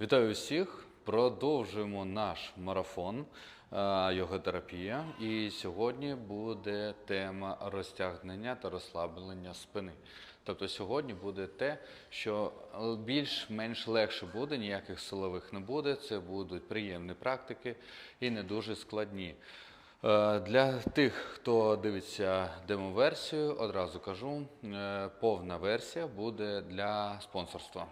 Вітаю всіх! Продовжуємо наш марафон е, йоготерапія. І сьогодні буде тема розтягнення та розслаблення спини. Тобто сьогодні буде те, що більш-менш легше буде, ніяких силових не буде. Це будуть приємні практики і не дуже складні. Е, Для тих, хто дивиться демо-версію, одразу кажу, е, повна версія буде для спонсорства.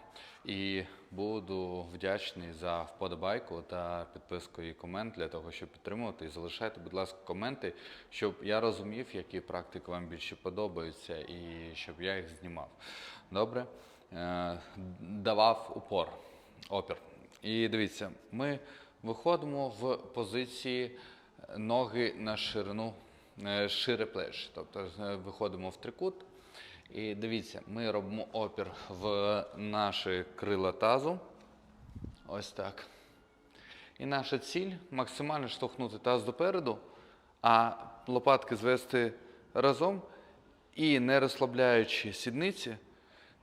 І буду вдячний за вподобайку та підписку і комент для того, щоб підтримувати. І залишайте, будь ласка, коменти, щоб я розумів, які практики вам більше подобаються, і щоб я їх знімав. Добре? Е, Давав упор, опір. І дивіться, ми виходимо в позиції ноги на ширину, е, шире плеч. Тобто е, виходимо в трикут. І дивіться, ми робимо опір в наші крила тазу. Ось так. І наша ціль максимально штовхнути таз допереду, а лопатки звести разом і не розслабляючи сідниці,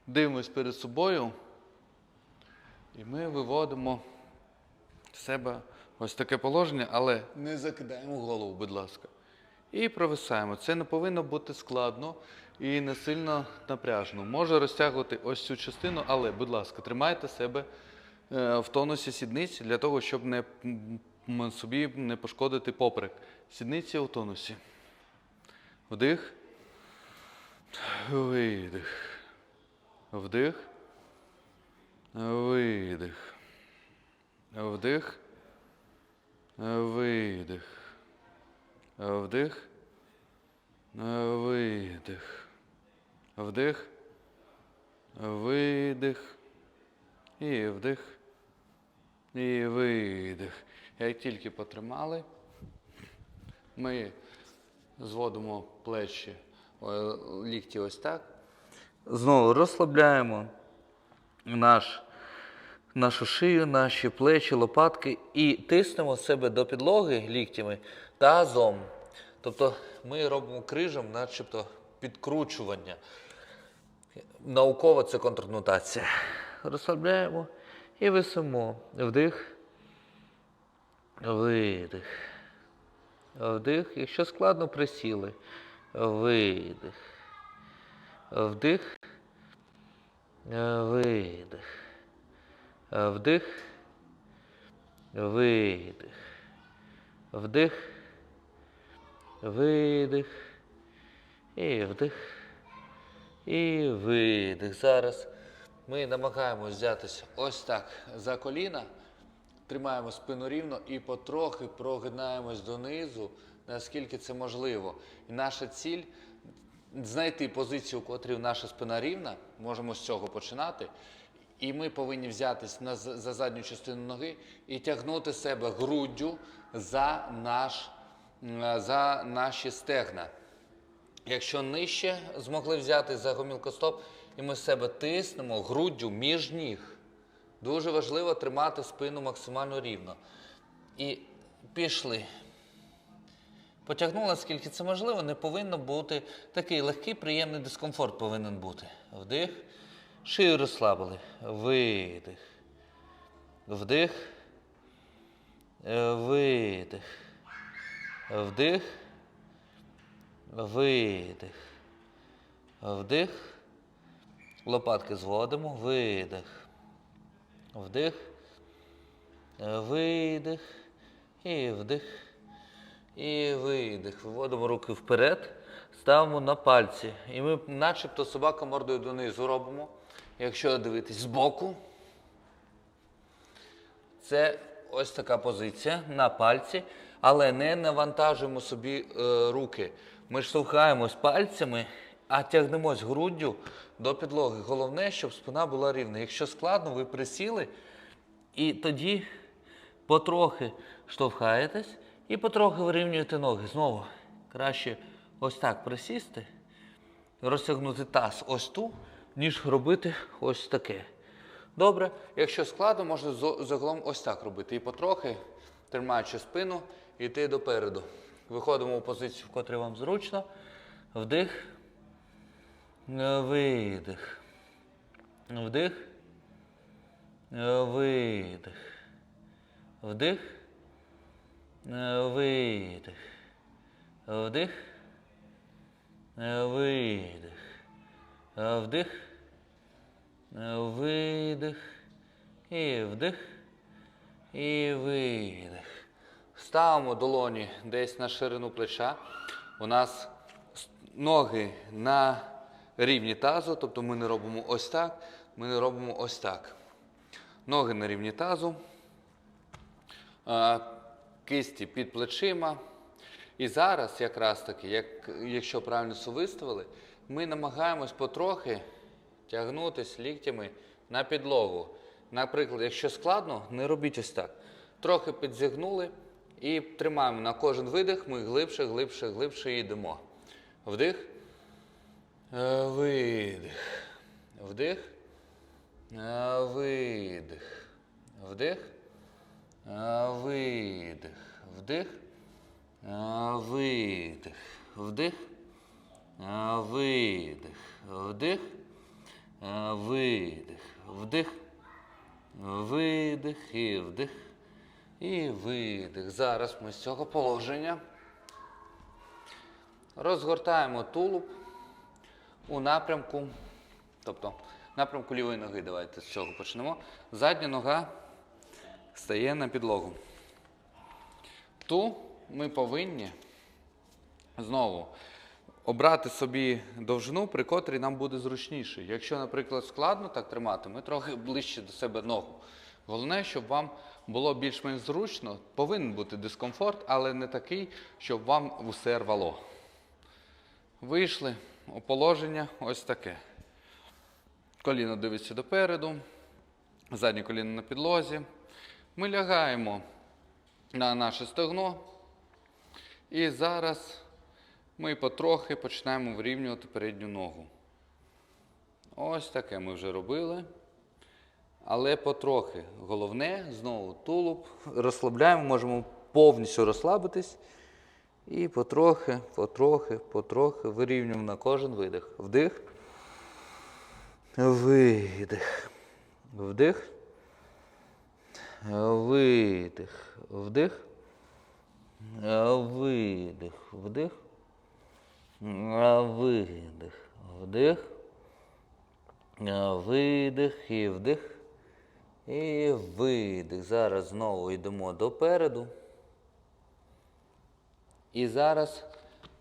дивимось перед собою. І ми виводимо себе ось таке положення, але не закидаємо голову, будь ласка. І провисаємо. Це не повинно бути складно і не сильно напряжно. Може розтягувати ось цю частину, але, будь ласка, тримайте себе е, в тонусі сідниці для того, щоб не, собі не пошкодити поперек. Сідниці у тонусі. Вдих. Видих. Вдих. Видих. Вдих. Видих. Вдих. Видих. Вдих. Видих. І вдих. І видих. Як тільки потримали, ми зводимо плечі, лікті ось так. Знову розслабляємо наш, нашу шию, наші плечі, лопатки і тиснемо себе до підлоги ліктями тазом. Тобто ми робимо крижем, начебто підкручування. Науково це контрнутація. Розслабляємо і висимо. Вдих. Видих. Вдих. Якщо складно, присіли. Видих. Вдих. Видих. Вдих. Видих. Вдих. Видих. І вдих. І видих. Зараз ми намагаємось взятися ось так за коліна. Тримаємо спину рівно і потрохи прогинаємось донизу, наскільки це можливо. І наша ціль знайти позицію, у котрій наша спина рівна. Можемо з цього починати. І ми повинні взятись на, за задню частину ноги і тягнути себе груддю за, наш, за наші стегна. Якщо нижче змогли взяти за гомілкостоп, і ми себе тиснемо груддю між ніг. Дуже важливо тримати спину максимально рівно. І пішли. Потягнули, скільки це можливо, не повинно бути такий легкий, приємний дискомфорт повинен бути. Вдих. Шию розслабили. Видих. Вдих. Е, Видих. Вдих. Видих. Вдих. Лопатки зводимо. Видих. Вдих. Е, Видих. І вдих. І видих. Виводимо руки вперед, ставимо на пальці. І ми начебто собака мордою донизу робимо. Якщо дивитись збоку, це ось така позиція на пальці, але не навантажуємо собі е, руки. Ми штовхаємось пальцями, а тягнемось груддю до підлоги. Головне, щоб спина була рівна. Якщо складно, ви присіли, і тоді потрохи штовхаєтесь і потрохи вирівнюєте ноги. Знову краще ось так присісти, розтягнути таз ось ту, ніж робити ось таке. Добре, якщо складно, можна загалом ось так робити. І потрохи, тримаючи спину, йти допереду. Виходимо у позицію, в котрій вам зручно. Вдих. Е, Видих. Вдих. Е, Видих. вдих, е, видих, вдих, видих, вдих, е, видих, і вдих, і видих. Ставимо долоні десь на ширину плеча. У нас ноги на рівні тазу, тобто ми не робимо ось так, ми не робимо ось так. Ноги на рівні тазу, кисті під плечима. І зараз, якраз таки, як, якщо правильно все виставили, ми намагаємось потрохи тягнутись ліктями на підлогу. Наприклад, якщо складно, не робіть ось так. Трохи підзігнули і тримаємо на кожен видих, ми глибше, глибше, глибше йдемо. Вдих. Е, Видих. Вдих. Е, Видих. Вдих. Е, Видих. Вдих. Видих. Вдих. Е, Видих. Вдих. Е, Видих. Вдих. Видих і вдих. І видих. Зараз ми з цього положення розгортаємо тулуб у напрямку, тобто напрямку лівої ноги. Давайте з цього почнемо. Задня нога стає на підлогу. Ту ми повинні знову обрати собі довжину, при котрій нам буде зручніше. Якщо, наприклад, складно так тримати, ми трохи ближче до себе ногу. Головне, щоб вам було більш-менш зручно, повинен бути дискомфорт, але не такий, щоб вам усе рвало. Вийшли у положення ось таке. Коліно дивиться допереду, заднє коліно на підлозі. Ми лягаємо на наше стегно. І зараз ми потрохи починаємо вирівнювати передню ногу. Ось таке ми вже робили. Але потрохи. Головне, знову тулуб. Розслабляємо, можемо повністю розслабитись. І потрохи, потрохи, потрохи вирівнюємо на кожен видих. Вдих. Видих. Вдих. Видих. Вдих. Видих. Вдих. Видих. Вдих. Видих і вдих. І видих. Зараз знову йдемо допереду. І зараз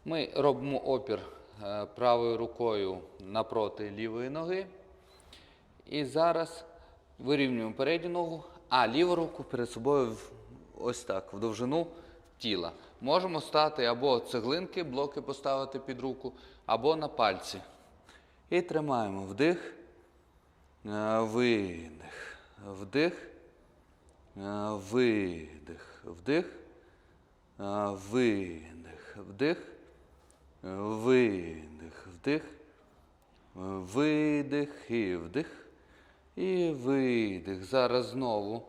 ми робимо опір е, правою рукою напроти лівої ноги. І зараз вирівнюємо передню ногу, а ліву руку перед собою ось так, в довжину тіла. Можемо стати або цеглинки, блоки поставити під руку, або на пальці. І тримаємо вдих, е, видих, вдих, е, видих, вдих. Видих, вдих, е, видих, вдих, е, видих і вдих. І видих. Зараз знову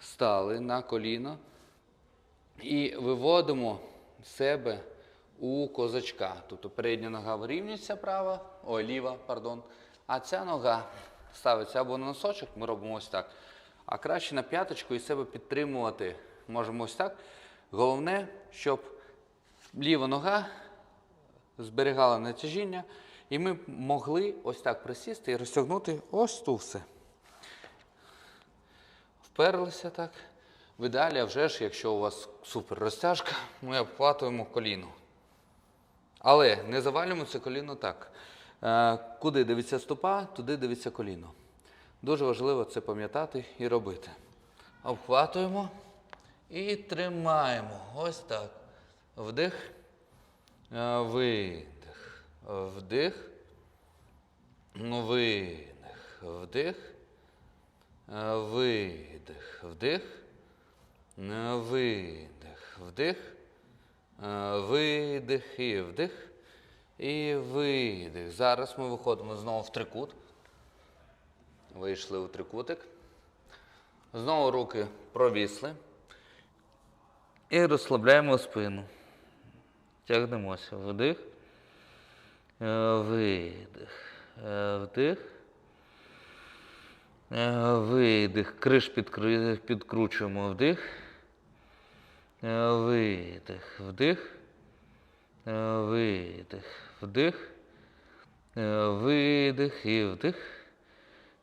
стали на коліно і виводимо себе у козачка. Тобто передня нога вирівнюється права, ой, ліва, пардон. А ця нога ставиться або на носочок, ми робимо ось так. А краще на п'яточку і себе підтримувати можемо ось так. Головне, щоб ліва нога зберігала натяжіння, і ми могли ось так присісти і розтягнути ось тут все. Вперлися так. В ідеалі, вже ж, якщо у вас супер розтяжка, ми обхватуємо коліно. Але не завалюємо це коліно так. Е, Куди дивиться стопа, туди дивиться коліно. Дуже важливо це пам'ятати і робити. Обхватуємо і тримаємо. Ось так. Вдих, е, видих, вдих, видих, вдих, е, видих, вдих, видих, вдих, е, видих і вдих. І видих. Зараз ми виходимо знову в трикут. Вийшли у трикутик. Знову руки провісли. І розслабляємо спину. Тягнемося. Вдих. е, Видих. е, Вдих. е, Видих. Криш підкручуємо. Вдих. Е, Видих, вдих. Е, Видих, вдих. Е, Видих і вдих.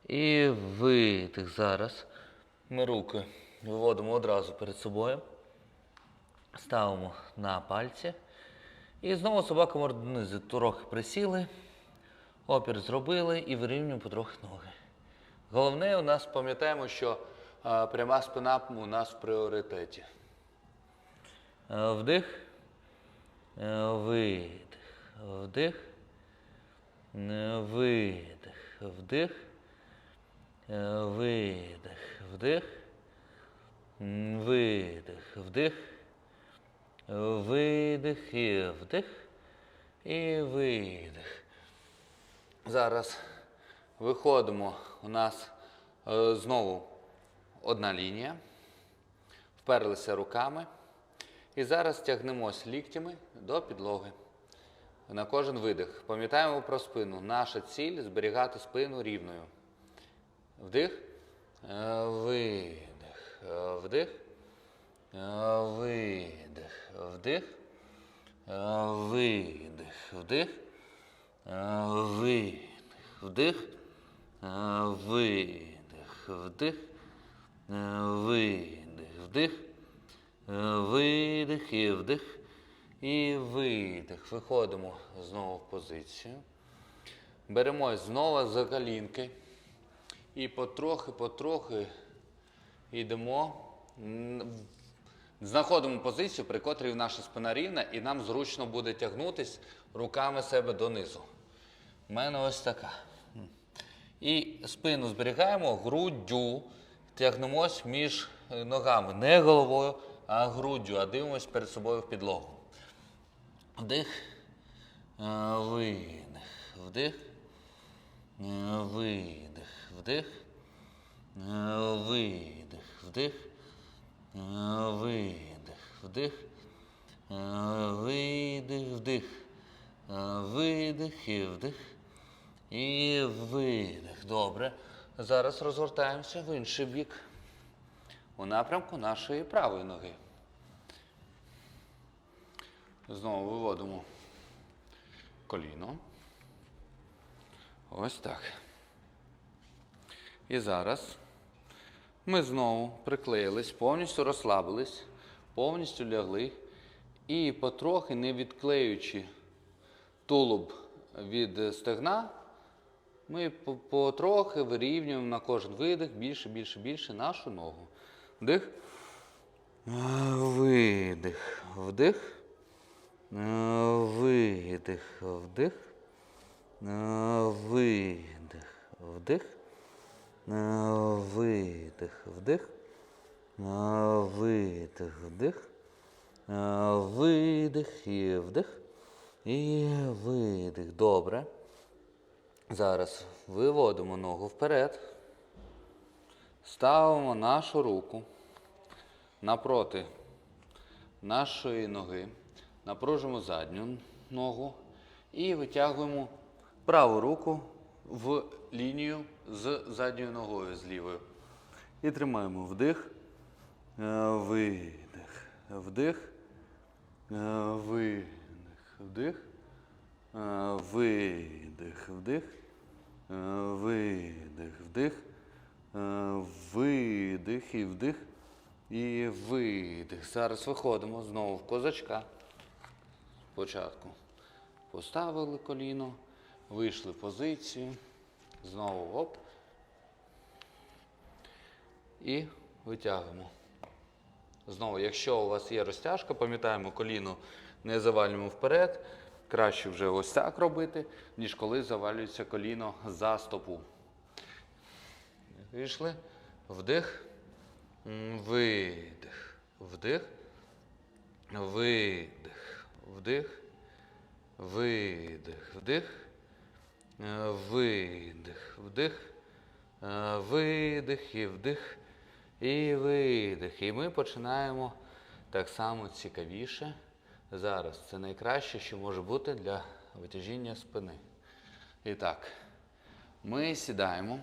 І видих. Зараз ми руки виводимо одразу перед собою. Ставимо на пальці. І знову собака може донизу трохи присіли. Опір зробили і вирівнюємо потрохи ноги. Головне, у нас пам'ятаємо, що е, пряма спина у нас в пріоритеті. Е, Вдих. Е, Видих. Вдих. Е, Видих. Вдих. Видих. Вдих. Видих. Вдих. Видих і вдих. І видих. Зараз виходимо. У нас знову одна лінія. Вперлися руками. І зараз тягнемось ліктями до підлоги. На кожен видих. Пам'ятаємо про спину. Наша ціль зберігати спину рівною. Вдих. Е, Видих. Е, Вдих. Е, Видих. Вдих. Видих. Вдих. Видих. Вдих. Видих. Вдих. Е, Видих. Вдих. Видих і вдих. І видих. Виходимо знову в позицію. Беремо знову за колінки. І потрохи-потрохи йдемо. Знаходимо позицію, при котрій наша спина рівна, і нам зручно буде тягнутись руками себе донизу. У мене ось така. І спину зберігаємо, груддю тягнемось між е, ногами. Не головою, груддю, а дивимось перед собою в підлогу. Вдих, е, видих, вдих, е, видих, вдих, е, видих, вдих, видих, вдих, видих, вдих, видих і вдих. І видих. Добре. Зараз розгортаємося в інший бік. У напрямку нашої правої ноги. Знову виводимо коліно. Ось так. І зараз ми знову приклеїлись, повністю розслабились, повністю лягли. І потрохи, не відклеюючи тулуб від стегна, ми потрохи вирівнюємо на кожен видих більше, більше, більше нашу ногу. Вдих. Видих. Вдих. Видих. Вдих. Видих. Вдих. Видих. Вдих. Видих. Вдих. Видих і вдих. І видих. Добре. Зараз виводимо ногу вперед. Ставимо нашу руку напроти нашої ноги. Напружимо задню ногу і витягуємо праву руку в лінію з задньою ногою, з лівою. І тримаємо вдих, е, видих, вдих, е, видих, вдих, е, видих, вдих, видих, вдих, видих і вдих. І видих. Зараз виходимо знову в козачка. Спочатку поставили коліно, вийшли в позицію. Знову оп. І витягуємо. Знову, якщо у вас є розтяжка, пам'ятаємо, коліно не завалюємо вперед. Краще вже ось так робити, ніж коли завалюється коліно за стопу. Вийшли. Вдих. Видих. Вдих. Видих. Вдих. Видих. Вдих. Е, Видих. Вдих. Е, Видих і вдих. І видих. І ми починаємо так само цікавіше. Зараз це найкраще, що може бути для витяжіння спини. І так, ми сідаємо.